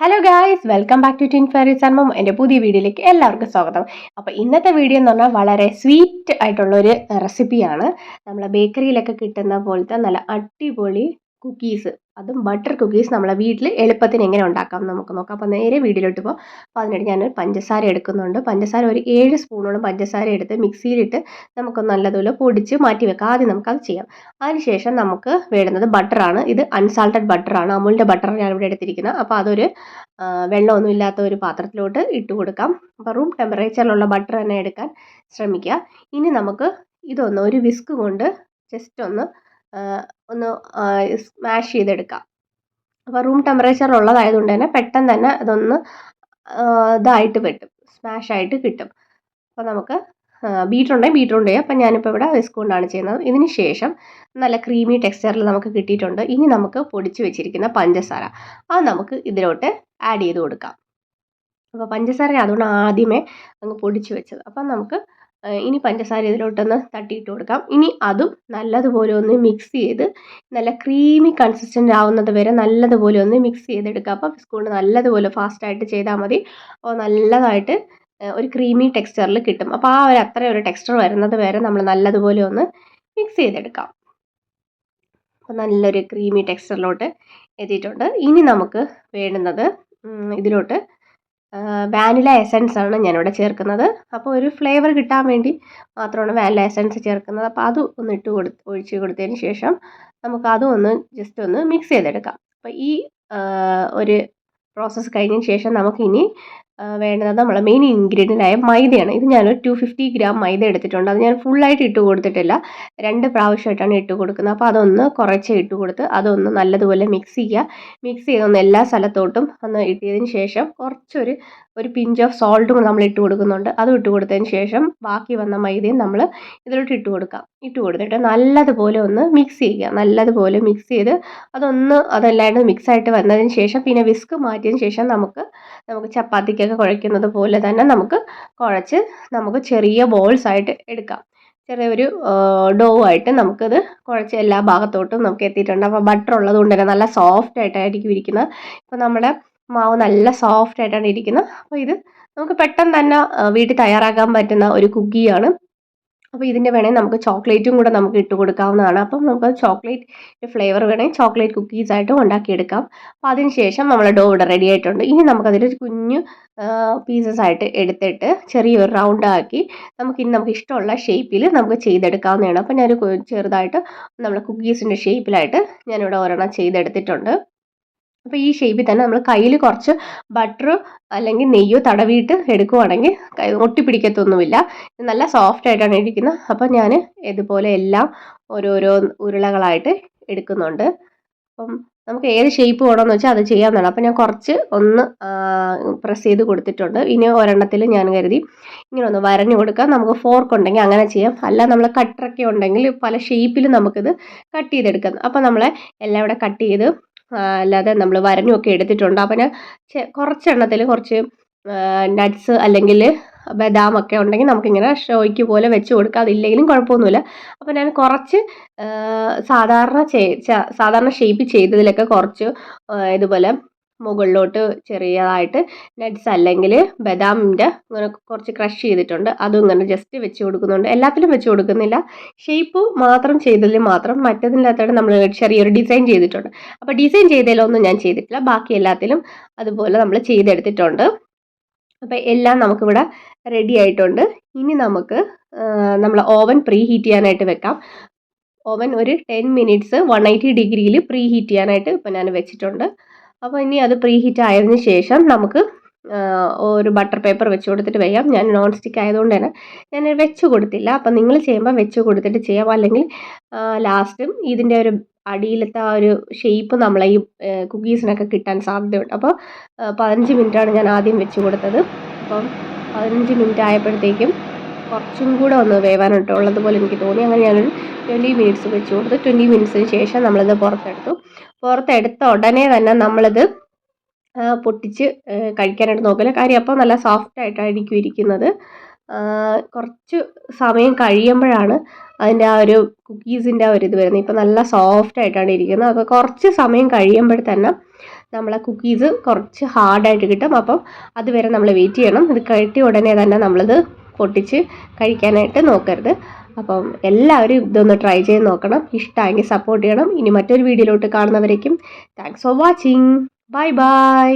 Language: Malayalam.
Hello guys welcome back to tin and സൺമം എന്റെ പുതിയ വീഡിയോയിലേക്ക് എല്ലാവർക്കും സ്വാഗതം. അപ്പോൾ ഇന്നത്തെ വീഡിയോ എന്ന് പറഞ്ഞാൽ വളരെ സ്വീറ്റ് ആയിട്ടുള്ളൊരു റെസിപ്പിയാണ് നമ്മളെ ബേക്കറിയിലൊക്കെ കിട്ടുന്ന പോലത്തെ നല്ല അടിപൊളി കുക്കീസ് അതും ബട്ടർ കുക്കീസ് നമ്മളെ വീട്ടിൽ എളുപ്പത്തിന് എങ്ങനെ ഉണ്ടാക്കാം നമുക്ക് നോക്കാം. അപ്പോൾ നേരെ വീട്ടിലോട്ട് പോകും അപ്പോൾ അതിനായിട്ട് ഞാനൊരു പഞ്ചസാര എടുക്കുന്നുണ്ട്. പഞ്ചസാര ഒരു ഏഴ് സ്പൂണോളം പഞ്ചസാര എടുത്ത് മിക്സിയിലിട്ട് നമുക്ക് നല്ലതുപോലെ പൊടിച്ച് മാറ്റി വെക്കാം. ആദ്യം നമുക്കത് ചെയ്യാം. അതിനുശേഷം നമുക്ക് വേണ്ടുന്നത് ബട്ടറാണ് ഇത് അൺസാൾട്ടഡ് ബട്ടറാണ് അമൂലിന്റെ ബട്ടർ ഞാൻ ഇവിടെ എടുത്തിരിക്കുന്നത്. അപ്പോൾ അതൊരു വെള്ളമൊന്നും ഇല്ലാത്ത ഒരു പാത്രത്തിലോട്ട് ഇട്ട് കൊടുക്കാം. അപ്പോൾ റൂം ടെമ്പറേച്ചറിലുള്ള ബട്ടർ തന്നെ എടുക്കാൻ ശ്രമിക്കുക. ഇനി നമുക്ക് ഇതൊന്ന് ഒരു വിസ്ക് കൊണ്ട് ജസ്റ്റ് ഒന്ന് ഒന്ന് സ്മാഷ് ചെയ്തെടുക്കാം. അപ്പോൾ റൂം ടെമ്പറേച്ചർ ഉള്ളതായതുകൊണ്ട് തന്നെ പെട്ടെന്ന് തന്നെ അതൊന്ന് ഇതായിട്ട് പറ്റും. സ്മാഷ് ആയിട്ട് കിട്ടും. അപ്പോൾ നമുക്ക് ബീറ്റർ ഉണ്ടെങ്കിൽ ബീറ്റർ ഉണ്ട് അപ്പം ഞാനിപ്പോൾ ഇവിടെ വിസ്ക് കൊണ്ടാണ് ചെയ്യുന്നത്. ഇതിന് ശേഷം നല്ല ക്രീമി ടെക്സ്ചറിൽ നമുക്ക് കിട്ടിയിട്ടുണ്ട്. ഇനി നമുക്ക് പൊടിച്ച് വെച്ചിരിക്കുന്ന പഞ്ചസാര. അത് നമുക്ക് ഇതിലോട്ട് ആഡ് ചെയ്ത് കൊടുക്കാം. അപ്പോൾ പഞ്ചസാര അതുകൊണ്ട് ആദ്യമേ അങ്ങ് പൊടിച്ച് വെച്ചത്. അപ്പം നമുക്ക് ഇനി പഞ്ചസാര ഇതിലോട്ടൊന്ന് തട്ടിയിട്ട് കൊടുക്കാം. ഇനി അതും നല്ലതുപോലെ ഒന്ന് മിക്സ് ചെയ്ത് നല്ല ക്രീമി കൺസിസ്റ്റന്റ് ആവുന്നത് വരെ നല്ലതുപോലെ ഒന്ന് മിക്സ് ചെയ്തെടുക്കുക. അപ്പോൾ സ്പൂൺ നല്ലതുപോലെ ഫാസ്റ്റായിട്ട് ചെയ്താൽ മതി. അപ്പോൾ നല്ലതായിട്ട് ഒരു ക്രീമി ടെക്സ്ചറിൽ കിട്ടും. അപ്പോൾ ആ ഒരു അത്ര ഒരു ടെക്സ്ചർ വരുന്നത് വരെ നമ്മൾ നല്ലതുപോലെ ഒന്ന് മിക്സ് ചെയ്തെടുക്കാം. അപ്പോൾ നല്ലൊരു ക്രീമി ടെക്സ്ചറിലോട്ട് എത്തിയിട്ടുണ്ട്. ഇനി നമുക്ക് വേണ്ടുന്നത് ഇതിലോട്ട് വാനില എസൻസ് ആണ് ഞാനിവിടെ ചേർക്കുന്നത്. അപ്പോൾ ഒരു ഫ്ലേവർ കിട്ടാൻ വേണ്ടി മാത്രമാണ് വാനില എസൻസ് ചേർക്കുന്നത്. അപ്പോൾ അത് ഒന്ന് ഇട്ട് കൊടുത്ത് ഒഴിച്ച് കൊടുത്തതിന് ശേഷം നമുക്ക് അതും ഒന്ന് ജസ്റ്റ് ഒന്ന് മിക്സ് ചെയ്തെടുക്കാം. അപ്പോൾ ഈ ഒരു പ്രോസസ്സ് കഴിഞ്ഞതിന് ശേഷം നമുക്കിനി വേണ്ടത് നമ്മളെ മെയിൻ ഇൻഗ്രീഡിയന്റ് ആയ മൈദയാണ്. ഇത് ഞാനൊരു ടു ഫിഫ്റ്റി ഗ്രാം മൈദ എടുത്തിട്ടുണ്ട്. അത് ഞാൻ ഫുള്ളായിട്ട് ഇട്ട് കൊടുത്തിട്ടില്ല. രണ്ട് പ്രാവശ്യമായിട്ടാണ് ഇട്ട് കൊടുക്കുന്നത്. അപ്പോൾ അതൊന്ന് കുറച്ച് ഇട്ട് കൊടുത്ത് അതൊന്ന് നല്ലതുപോലെ മിക്സ് ചെയ്യുക മിക്സ് ചെയ്തൊന്ന് എല്ലാ സ്ഥലത്തോട്ടും ഒന്ന് ഇട്ടതിന് ശേഷം കുറച്ചൊരു ഒരു പിഞ്ച് ഓഫ് സോൾട്ടും നമ്മൾ ഇട്ട് കൊടുക്കുന്നുണ്ട്. അതും ഇട്ട് കൊടുത്തതിന് ശേഷം ബാക്കി വന്ന മൈദയും നമ്മൾ ഇതിലോട്ട് ഇട്ട് കൊടുക്കാം. ഇട്ട് കൊടുത്തിട്ട് നല്ലതുപോലെ ഒന്ന് മിക്സ് ചെയ്യുക. നല്ലതുപോലെ മിക്സ് ചെയ്ത് അതൊന്ന് അതെല്ലാം മിക്സ് ആയിട്ട് വന്നതിന് ശേഷം പിന്നെ വിസ്ക് മാറ്റിയതിന് ശേഷം നമുക്ക് നമുക്ക് ചപ്പാത്തിക്കൊക്കെ കുഴയ്ക്കുന്നത് പോലെ തന്നെ നമുക്ക് കുഴച്ച് നമുക്ക് ചെറിയ ബോൾസ് ആയിട്ട് എടുക്കാം. ചെറിയൊരു ഡോ ആയിട്ട് നമുക്കത് കുഴച്ച് എല്ലാ ഭാഗത്തോട്ടും നമുക്ക് എത്തിയിട്ടുണ്ട്. അപ്പോൾ ബട്ടർ ഉള്ളത് കൊണ്ട് തന്നെ നല്ല സോഫ്റ്റ് ആയിട്ടായിരിക്കും ഇരിക്കുന്നത്. ഇപ്പോൾ നമ്മുടെ മാവ് നല്ല സോഫ്റ്റ് ആയിട്ടാണ് ഇരിക്കുന്നത്. അപ്പോൾ ഇത് നമുക്ക് പെട്ടെന്ന് തന്നെ വീട്ടിൽ തയ്യാറാക്കാൻ പറ്റുന്ന ഒരു കുക്കിയാണ് അപ്പോൾ ഇതിന്റെ വേണമെങ്കിൽ നമുക്ക് ചോക്ലേറ്റും കൂടെ നമുക്ക് ഇട്ട് കൊടുക്കാവുന്നതാണ്. അപ്പം നമുക്ക് ചോക്ലേറ്റ് ഫ്ലേവർ വേണമെങ്കിൽ ചോക്ലേറ്റ് കുക്കീസ് ആയിട്ടും ഉണ്ടാക്കിയെടുക്കാം. അപ്പോൾ അതിന് ശേഷം നമ്മുടെ ഡോ ഇവിടെ റെഡി ആയിട്ടുണ്ട്. ഇനി നമുക്കതിൽ കുഞ്ഞു പീസസ് ആയിട്ട് എടുത്തിട്ട് ചെറിയൊരു റൗണ്ട് ആക്കി നമുക്ക് ഇനി നമുക്ക് ഇഷ്ടമുള്ള ഷേപ്പിൽ നമുക്ക് ചെയ്തെടുക്കാവുന്നതാണ്. അപ്പോൾ ഞാൻ ചെറുതായിട്ട് നമ്മുടെ കുക്കീസിന്റെ ഷേപ്പിലായിട്ട് ഞാനിവിടെ ഒരെണ്ണം ചെയ്തെടുത്തിട്ടുണ്ട്. അപ്പോൾ ഈ ഷേപ്പിൽ തന്നെ നമ്മൾ കയ്യിൽ കുറച്ച് ബട്ടർ അല്ലെങ്കിൽ നെയ്യോ തടവിയിട്ട് എടുക്കുവാണെങ്കിൽ ഒട്ടിപ്പിടിക്കത്തൊന്നുമില്ല. നല്ല സോഫ്റ്റ് ആയിട്ടാണ് ഇരിക്കുന്നത് അപ്പോൾ ഞാൻ ഇതുപോലെ എല്ലാം ഓരോരോ ഉരുളകളായിട്ട് എടുക്കുന്നുണ്ട്. അപ്പം നമുക്ക് ഏത് ഷേപ്പ് വേണമെന്ന് വെച്ചാൽ അത് ചെയ്യാവുന്നതാണ് അപ്പം ഞാൻ കുറച്ച് ഒന്ന് പ്രസ് ചെയ്ത് കൊടുത്തിട്ടുണ്ട്. ഇനി ഒരെണ്ണത്തിൽ ഞാൻ കരുതി ഇങ്ങനെ ഒന്ന് വരഞ്ഞു കൊടുക്കാം. നമുക്ക് ഫോർക്ക് ഉണ്ടെങ്കിൽ അങ്ങനെ ചെയ്യാം. അല്ല നമ്മൾ കട്ടറൊക്കെ ഉണ്ടെങ്കിൽ പല ഷേപ്പിൽ നമുക്കിത് കട്ട് ചെയ്തെടുക്കാം. അപ്പോൾ നമ്മളെ എല്ലാം ഇവിടെ കട്ട് ചെയ്ത് അല്ലാതെ നമ്മൾ വരഞ്ഞൊക്കെ എടുത്തിട്ടുണ്ട്. അപ്പം കുറച്ചെണ്ണത്തിൽ കുറച്ച് നട്ട്സ് അല്ലെങ്കിൽ ബദാമൊക്കെ ഉണ്ടെങ്കിൽ നമുക്കിങ്ങനെ ഷോയ്ക്ക് പോലെ വെച്ച് കൊടുക്കാം. അതില്ലെങ്കിലും കുഴപ്പമൊന്നുമില്ല. അപ്പോൾ ഞാൻ കുറച്ച് സാധാരണ സാധാരണ ഷേപ്പ് ചെയ്തതിലൊക്കെ കുറച്ച് ഇതുപോലെ മുകളിലോട്ട് ചെറിയതായിട്ട് നട്ട്സ് അല്ലെങ്കിൽ ബദാമിന്റെ ഇങ്ങനെ കുറച്ച് ക്രഷ് ചെയ്തിട്ടുണ്ട്. അതും ഇങ്ങനെ ജസ്റ്റ് വെച്ച് കൊടുക്കുന്നുണ്ട്. എല്ലാത്തിലും വെച്ച് കൊടുക്കുന്നില്ല. ഷേപ്പ് മാത്രം ചെയ്തതിൽ മാത്രം മറ്റതിന്റെ അകത്തോടെ നമ്മൾ ചെറിയൊരു ഡിസൈൻ ചെയ്തിട്ടുണ്ട്. അപ്പോൾ ഡിസൈൻ ചെയ്തതിലൊന്നും ഞാൻ ചെയ്തിട്ടില്ല. ബാക്കി എല്ലാത്തിലും അതുപോലെ നമ്മൾ ചെയ്തെടുത്തിട്ടുണ്ട്. അപ്പോൾ എല്ലാം നമുക്കിവിടെ റെഡി ആയിട്ടുണ്ട്. ഇനി നമുക്ക് നമ്മൾ ഓവൻ പ്രീ ഹീറ്റ് ചെയ്യാനായിട്ട് വെക്കാം. ഓവൻ ഒരു ടെൻ മിനിറ്റ്സ് വൺ എയ്റ്റി ഡിഗ്രിയിൽ പ്രീ ഹീറ്റ് ചെയ്യാനായിട്ട് ഇപ്പോൾ ഞാൻ വെച്ചിട്ടുണ്ട്. അപ്പോൾ ഇനി അത് പ്രീ ഹീറ്റ് ആയതിന് ശേഷം നമുക്ക് ഒരു ബട്ടർ പേപ്പർ വെച്ച് കൊടുത്തിട്ട് വയ്യാം. ഞാൻ നോൺ സ്റ്റിക്ക് ആയതുകൊണ്ട് തന്നെ ഞാൻ വെച്ച് കൊടുത്തില്ല. അപ്പം നിങ്ങൾ ചെയ്യുമ്പോൾ വെച്ച് കൊടുത്തിട്ട് ചെയ്യാം. അല്ലെങ്കിൽ ലാസ്റ്റും ഇതിന്റെ ഒരു അടിയിലത്തെ ആ ഒരു ഷേപ്പ് നമ്മളെ ഈ കുക്കീസിനൊക്കെ കിട്ടാൻ സാധ്യതയുണ്ട്. അപ്പോൾ പതിനഞ്ച് മിനിറ്റാണ് ഞാൻ ആദ്യം വെച്ച് കൊടുത്തത്. അപ്പം പതിനഞ്ച് മിനിറ്റ് ആയപ്പോഴത്തേക്കും കുറച്ചും കൂടെ ഒന്ന് വേവാനായിട്ട് ഉള്ളതുപോലെ എനിക്ക് തോന്നി. അങ്ങനെ ഞാനൊരു ട്വന്റി മിനിറ്റ്സ് വെച്ച് കൊടുത്ത്. ട്വന്റി മിനിറ്റ്സിന് ശേഷം നമ്മളിത് പുറത്തെടുത്തു. പുറത്തെടുത്ത ഉടനെ തന്നെ നമ്മളിത് പൊട്ടിച്ച് കഴിക്കാനായിട്ട് നോക്കില്ല കാര്യം അപ്പോൾ നല്ല സോഫ്റ്റ് ആയിട്ടായിരിക്കും ഇരിക്കുന്നത്. കുറച്ച് സമയം കഴിയുമ്പോഴാണ് അതിന്റെ ആ ഒരു കുക്കീസിന്റെ ആ ഒരു ഇത് വരുന്നത്. ഇപ്പോൾ നല്ല സോഫ്റ്റ് ആയിട്ടാണ് ഇരിക്കുന്നത്. അപ്പോൾ കുറച്ച് സമയം കഴിയുമ്പോൾ തന്നെ നമ്മളെ കുക്കീസ് കുറച്ച് ഹാർഡായിട്ട് കിട്ടും. അപ്പം അതുവരെ നമ്മൾ വെയിറ്റ് ചെയ്യണം. ഇത് കഴിട്ടിയ ഉടനെ തന്നെ നമ്മളിത് പൊട്ടിച്ച് കഴിക്കാനായിട്ട് നോക്കരുത്. അപ്പം എല്ലാവരും ഇതൊന്ന് ട്രൈ ചെയ്ത് നോക്കണം. ഇഷ്ടമായെങ്കിൽ സപ്പോർട്ട് ചെയ്യണം. ഇനി മറ്റൊരു വീഡിയോയിലോട്ട് കാണുന്നവരേക്കും thanks for watching bye bye